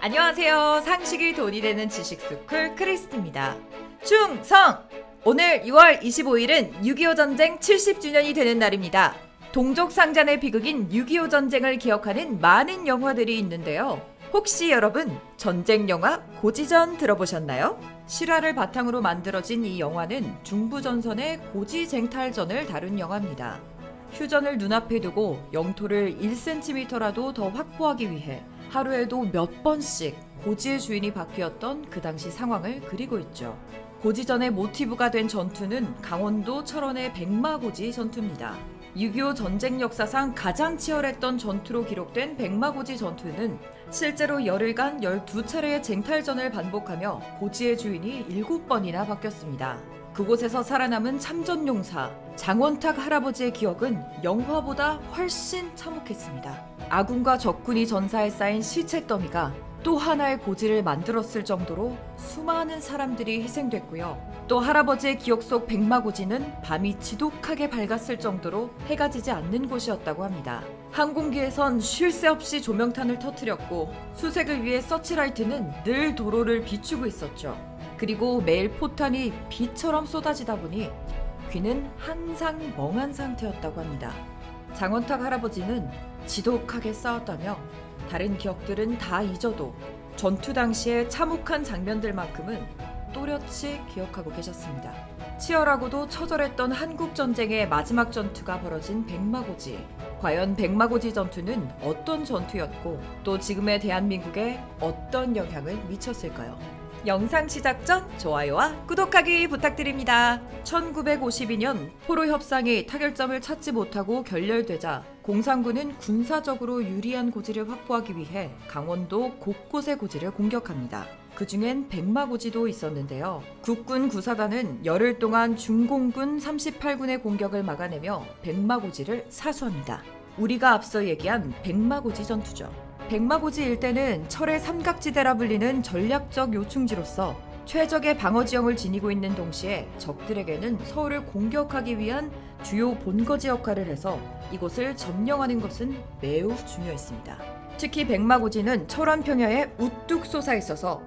안녕하세요. 상식이 돈이 되는 지식 스쿨 크리스티입니다. 충성! 오늘 6월 25일은 6.25 전쟁 70주년이 되는 날입니다. 동족 상잔의 비극인 6.25 전쟁을 기억하는 많은 영화들이 있는데요. 혹시 여러분 전쟁 영화 고지전 들어보셨나요? 실화를 바탕으로 만들어진 이 영화는 중부전선의 고지쟁탈전을 다룬 영화입니다. 휴전을 눈앞에 두고 영토를 1cm라도 더 확보하기 위해 하루에도 몇 번씩 고지의 주인이 바뀌었던 그 당시 상황을 그리고 있죠. 고지전의 모티브가 된 전투는 강원도 철원의 백마고지 전투입니다. 6.25 전쟁 역사상 가장 치열했던 전투로 기록된 백마고지 전투는 실제로 열흘간 12차례의 쟁탈전을 반복하며 고지의 주인이 7번이나 바뀌었습니다. 그곳에서 살아남은 참전용사 장원탁 할아버지의 기억은 영화보다 훨씬 참혹했습니다. 아군과 적군이 전사에 쌓인 시체 더미가 또 하나의 고지를 만들었을 정도로 수많은 사람들이 희생됐고요. 또 할아버지의 기억 속 백마고지는 밤이 지독하게 밝았을 정도로 해가 지지 않는 곳이었다고 합니다. 항공기에선 쉴 새 없이 조명탄을 터뜨렸고 수색을 위해 서치라이트는 늘 도로를 비추고 있었죠. 그리고 매일 포탄이 비처럼 쏟아지다 보니 귀는 항상 멍한 상태였다고 합니다. 장원탁 할아버지는 지독하게 싸웠다며 다른 기억들은 다 잊어도 전투 당시의 참혹한 장면들만큼은 또렷이 기억하고 계셨습니다. 치열하고도 처절했던 한국 전쟁의 마지막 전투가 벌어진 백마고지. 과연 백마고지 전투는 어떤 전투였고 또 지금의 대한민국에 어떤 영향을 미쳤을까요? 영상 시작 전 좋아요와 구독하기 부탁드립니다. 1952년 포로 협상이 타결점을 찾지 못하고 결렬되자 공산군은 군사적으로 유리한 고지를 확보하기 위해 강원도 곳곳의 고지를 공격합니다. 그 중엔 백마고지도 있었는데요. 국군 구사단은 열흘 동안 중공군 38군의 공격을 막아내며 백마고지를 사수합니다. 우리가 앞서 얘기한 백마고지 전투죠. 백마고지 일대는 철의 삼각지대라 불리는 전략적 요충지로서 최적의 방어 지형을 지니고 있는 동시에 적들에게는 서울을 공격하기 위한 주요 본거지 역할을 해서 이곳을 점령하는 것은 매우 중요했습니다. 특히 백마고지는 철원 평야에 우뚝 솟아 있어서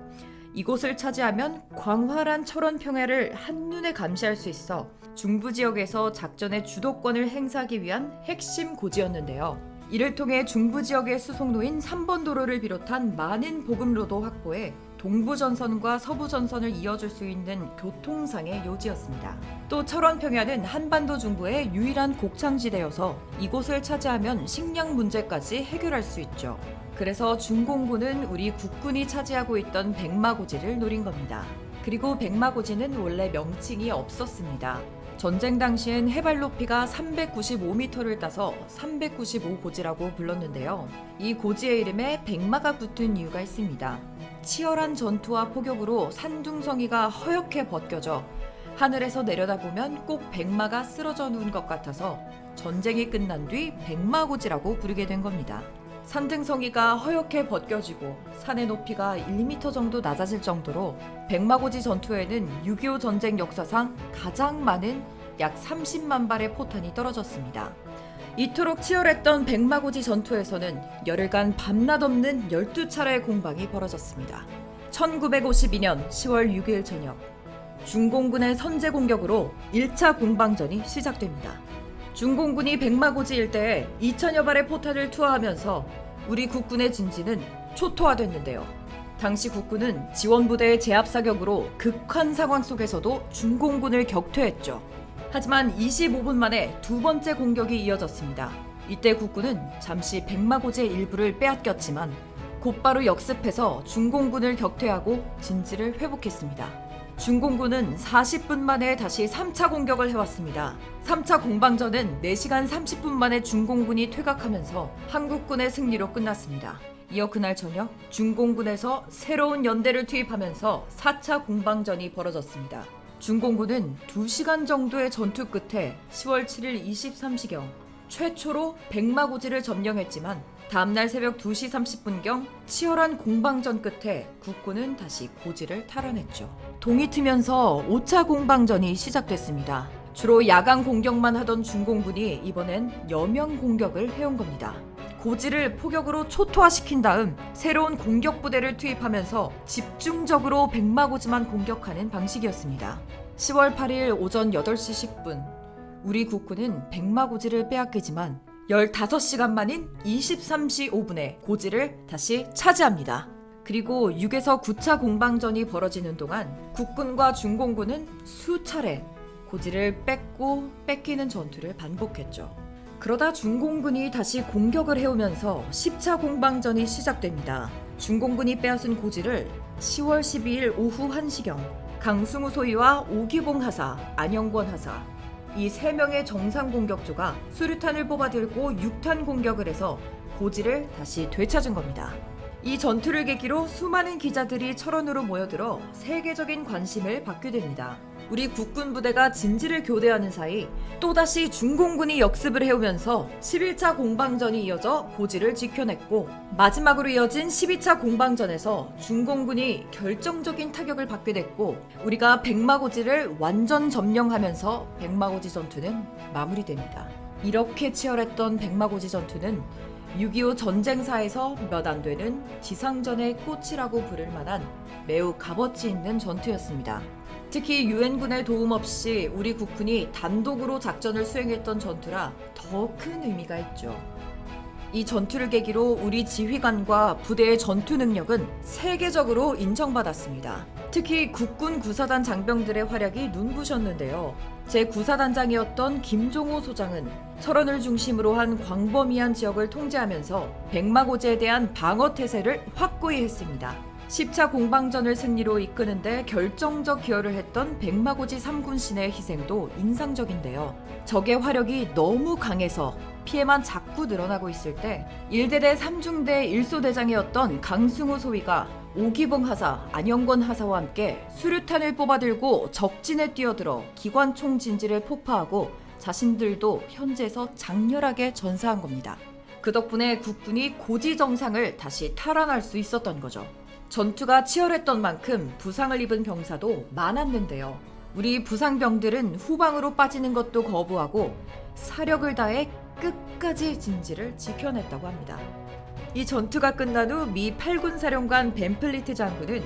이곳을 차지하면 광활한 철원 평야를 한눈에 감시할 수 있어 중부 지역에서 작전의 주도권을 행사하기 위한 핵심 고지였는데요. 이를 통해 중부 지역의 수송로인 3번 도로를 비롯한 많은 보급로도 확보해 동부 전선과 서부 전선을 이어줄 수 있는 교통상의 요지였습니다. 또 철원 평야는 한반도 중부의 유일한 곡창지대여서 이곳을 차지하면 식량 문제까지 해결할 수 있죠. 그래서 중공군은 우리 국군이 차지하고 있던 백마고지를 노린 겁니다. 그리고 백마고지는 원래 명칭이 없었습니다. 전쟁 당시엔 해발 높이가 395m를 따서 395고지라고 불렀는데요. 이 고지의 이름에 백마가 붙은 이유가 있습니다. 치열한 전투와 포격으로 산둥성이가 허옇게 벗겨져 하늘에서 내려다보면 꼭 백마가 쓰러져 누운 것 같아서 전쟁이 끝난 뒤 백마고지라고 부르게 된 겁니다. 산등성이가 허옇게 벗겨지고 산의 높이가 1m 정도 낮아질 정도로 백마고지 전투에는 6.25 전쟁 역사상 가장 많은 약 30만 발의 포탄이 떨어졌습니다. 이토록 치열했던 백마고지 전투에서는 열흘간 밤낮 없는 12차례의 공방이 벌어졌습니다. 1952년 10월 6일 저녁 중공군의 선제 공격으로 1차 공방전이 시작됩니다. 중공군이 백마고지 일대에 2천여 발의 포탄을 투하하면서 우리 국군의 진지는 초토화됐는데요. 당시 국군은 지원부대의 제압 사격으로 극한 상황 속에서도 중공군을 격퇴했죠. 하지만 25분 만에 두 번째 공격이 이어졌습니다. 이때 국군은 잠시 백마고지의 일부를 빼앗겼지만 곧바로 역습해서 중공군을 격퇴하고 진지를 회복했습니다. 중공군은 40분 만에 다시 3차 공격을 해왔습니다. 3차 공방전은 4시간 30분 만에 중공군이 퇴각하면서 한국군의 승리로 끝났습니다. 이어 그날 저녁 중공군에서 새로운 연대를 투입하면서 4차 공방전이 벌어졌습니다. 중공군은 2시간 정도의 전투 끝에 10월 7일 23시경 최초로 백마고지를 점령했지만 다음날 새벽 2시 30분경 치열한 공방전 끝에 국군은 다시 고지를 탈환했죠. 동이 트면서 5차 공방전이 시작됐습니다. 주로 야간 공격만 하던 중공군이 이번엔 여명 공격을 해온 겁니다. 고지를 포격으로 초토화시킨 다음 새로운 공격 부대를 투입하면서 집중적으로 백마고지만 공격하는 방식이었습니다. 10월 8일 오전 8시 10분 우리 국군은 백마 고지를 빼앗기지만 15시간 만인 23시 5분에 고지를 다시 차지합니다. 그리고 6에서 9차 공방전이 벌어지는 동안 국군과 중공군은 수차례 고지를 뺏고 뺏기는 전투를 반복했죠. 그러다 중공군이 다시 공격을 해오면서 10차 공방전이 시작됩니다. 중공군이 빼앗은 고지를 10월 12일 오후 1시경 강승우 소위와 오기봉 하사, 안영권 하사 이 세 명의 정상 공격조가 수류탄을 뽑아들고 6탄 공격을 해서 고지를 다시 되찾은 겁니다. 이 전투를 계기로 수많은 기자들이 철원으로 모여들어 세계적인 관심을 받게 됩니다. 우리 국군 부대가 진지를 교대하는 사이 또다시 중공군이 역습을 해오면서 11차 공방전이 이어져 고지를 지켜냈고 마지막으로 이어진 12차 공방전에서 중공군이 결정적인 타격을 받게 됐고 우리가 백마고지를 완전 점령하면서 백마고지 전투는 마무리됩니다. 이렇게 치열했던 백마고지 전투는 6.25 전쟁사에서 몇 안 되는 지상전의 꽃이라고 부를 만한 매우 값어치 있는 전투였습니다. 특히 유엔군의 도움 없이 우리 국군이 단독으로 작전을 수행했던 전투라 더 큰 의미가 있죠. 이 전투를 계기로 우리 지휘관과 부대의 전투 능력은 세계적으로 인정받았습니다. 특히 국군 구사단 장병들의 활약이 눈부셨는데요. 제 구사단장이었던 김종호 소장은 철원을 중심으로 한 광범위한 지역을 통제하면서 백마고지에 대한 방어 태세를 확고히 했습니다. 10차 공방전을 승리로 이끄는데 결정적 기여를 했던 백마고지 3군 신의 희생도 인상적인데요. 적의 화력이 너무 강해서 피해만 자꾸 늘어나고 있을 때 1대대 3중대 1소대장이었던 강승우 소위가 오기봉 하사, 안영권 하사와 함께 수류탄을 뽑아들고 적진에 뛰어들어 기관총 진지를 폭파하고 자신들도 현지에서 장렬하게 전사한 겁니다. 그 덕분에 국군이 고지 정상을 다시 탈환할 수 있었던 거죠. 전투가 치열했던 만큼 부상을 입은 병사도 많았는데요. 우리 부상병들은 후방으로 빠지는 것도 거부하고 사력을 다해 끝까지 진지를 지켜냈다고 합니다. 이 전투가 끝난 후 미 8군 사령관 벤플리트 장군은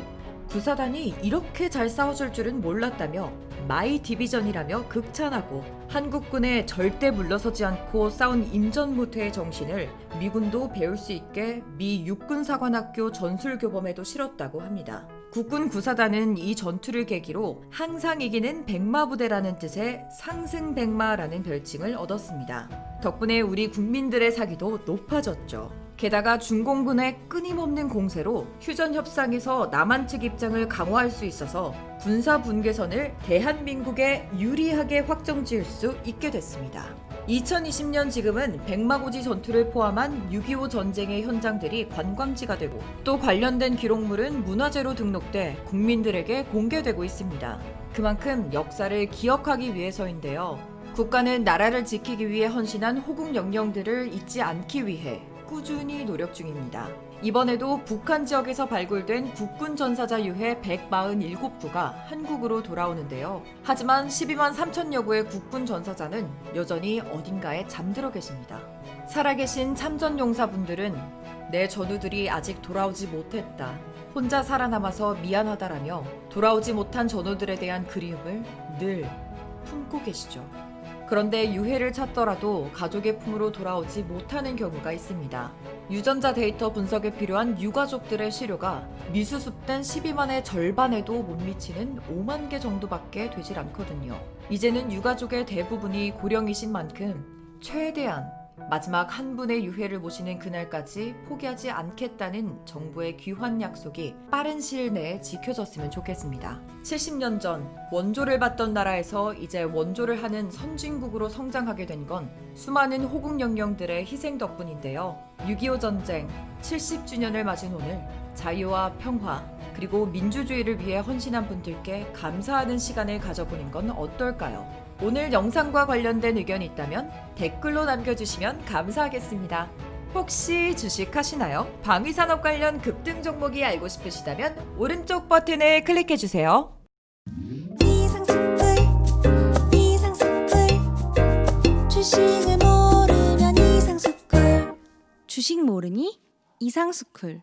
구사단이 이렇게 잘 싸워줄 줄은 몰랐다며 마이 디비전이라며 극찬하고 한국군에 절대 물러서지 않고 싸운 임전무태의 정신을 미군도 배울 수 있게 미 육군사관학교 전술교범에도 실었다고 합니다. 국군 구사단은 이 전투를 계기로 항상 이기는 백마부대라는 뜻의 상승백마라는 별칭을 얻었습니다. 덕분에 우리 국민들의 사기도 높아졌죠. 게다가 중공군의 끊임없는 공세로 휴전 협상에서 남한 측 입장을 강화할 수 있어서 군사 분계선을 대한민국에 유리하게 확정 지을 수 있게 됐습니다. 2020년 지금은 백마고지 전투를 포함한 6.25 전쟁의 현장들이 관광지가 되고 또 관련된 기록물은 문화재로 등록돼 국민들에게 공개되고 있습니다. 그만큼 역사를 기억하기 위해서인데요. 국가는 나라를 지키기 위해 헌신한 호국 영령들을 잊지 않기 위해 꾸준히 노력 중입니다. 이번에도 북한 지역에서 발굴된 국군 전사자 유해 147구가 한국으로 돌아오는데요. 하지만 12만 3천여 구의 국군 전사자는 여전히 어딘가에 잠들어 계십니다. 살아계신 참전 용사분들은 내 전우들이 아직 돌아오지 못했다. 혼자 살아남아서 미안하다라며 돌아오지 못한 전우들에 대한 그리움을 늘 품고 계시죠. 그런데 유해를 찾더라도 가족의 품으로 돌아오지 못하는 경우가 있습니다. 유전자 데이터 분석에 필요한 유가족들의 시료가 미수습된 12만의 절반에도 못 미치는 5만 개 정도밖에 되질 않거든요. 이제는 유가족의 대부분이 고령이신 만큼 최대한 마지막 한 분의 유해를 모시는 그날까지 포기하지 않겠다는 정부의 귀환 약속이 빠른 시일 내에 지켜졌으면 좋겠습니다. 70년 전 원조를 받던 나라에서 이제 원조를 하는 선진국으로 성장하게 된 건 수많은 호국 영령들의 희생 덕분인데요. 6.25 전쟁 70주년을 맞은 오늘 자유와 평화 그리고 민주주의를 위해 헌신한 분들께 감사하는 시간을 가져보는 건 어떨까요? 오늘 영상과 관련된 의견이 있다면 댓글로 남겨주시면 감사하겠습니다. 혹시 주식하시나요? 방위산업 관련 급등 종목이 알고 싶으시다면 오른쪽 버튼을 클릭해주세요. 주식 모르니 이상스쿨